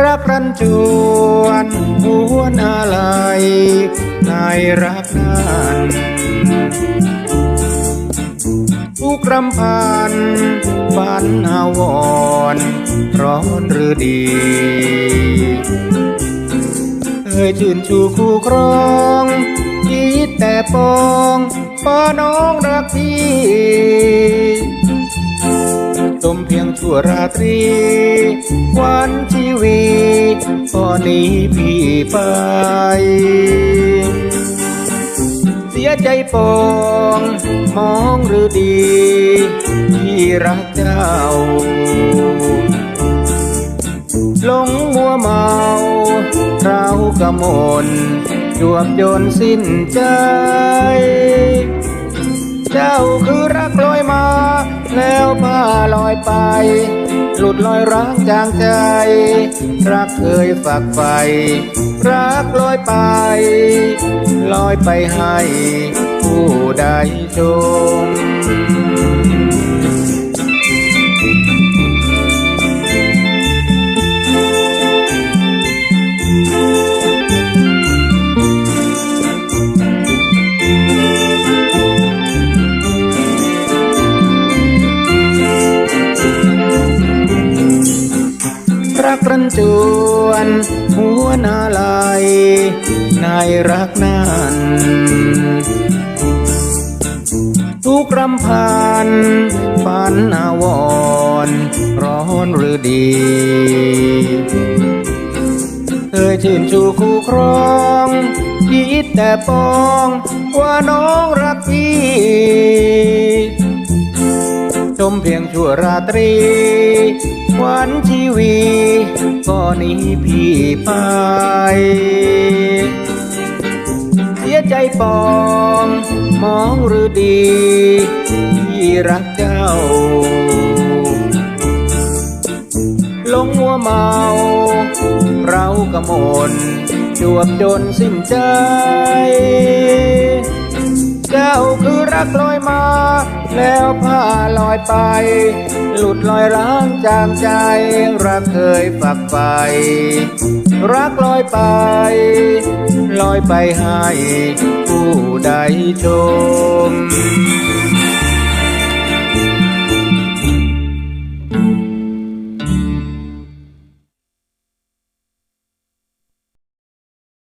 รักรันจวนหวนอะไรนายรักนั้นทุกรำพันฝันอาวรณ์ร้อนหรือดีเคยชื่นชูคู่ครองคิดแต่ปองปอน้องรักพี่ จมเพียงชั่วราตรี วันชีวีตอนนี้พี่ไป เสียใจปองมองหรือดี ที่รักเจ้าหลงมัวเมาเรากระมนจวบจนสิ้นใจ เจ้าคือรักลอยมา แล้วพาลอยไป หลุดลอยร้างจางใจ รักเคยฝากไฟ รักลอยไป ลอยไปให้ผู้ใดชม รักรันจวน หัวนาลายนายรักนั้นทุกรำพันฝันอาวรร้อนหรือดีเคยชื่นชูคู่ครองคิดแต่ปองว่าน้องรักพี่ มเพียงชั่วราตรีวันชีวีก็หนีพี่ไป เสียใจปองมองหรือดี ที่รักเจ้าหลงมัวเมา เรากระมนจวบจนสิ้นใจ เจ้าคือรักลอย แล้วผ้าลอยไป หลุดลอยล้างจางใจ รักเคยฝักไปรักลอยไป ลอยไปให้ผู้ใดชม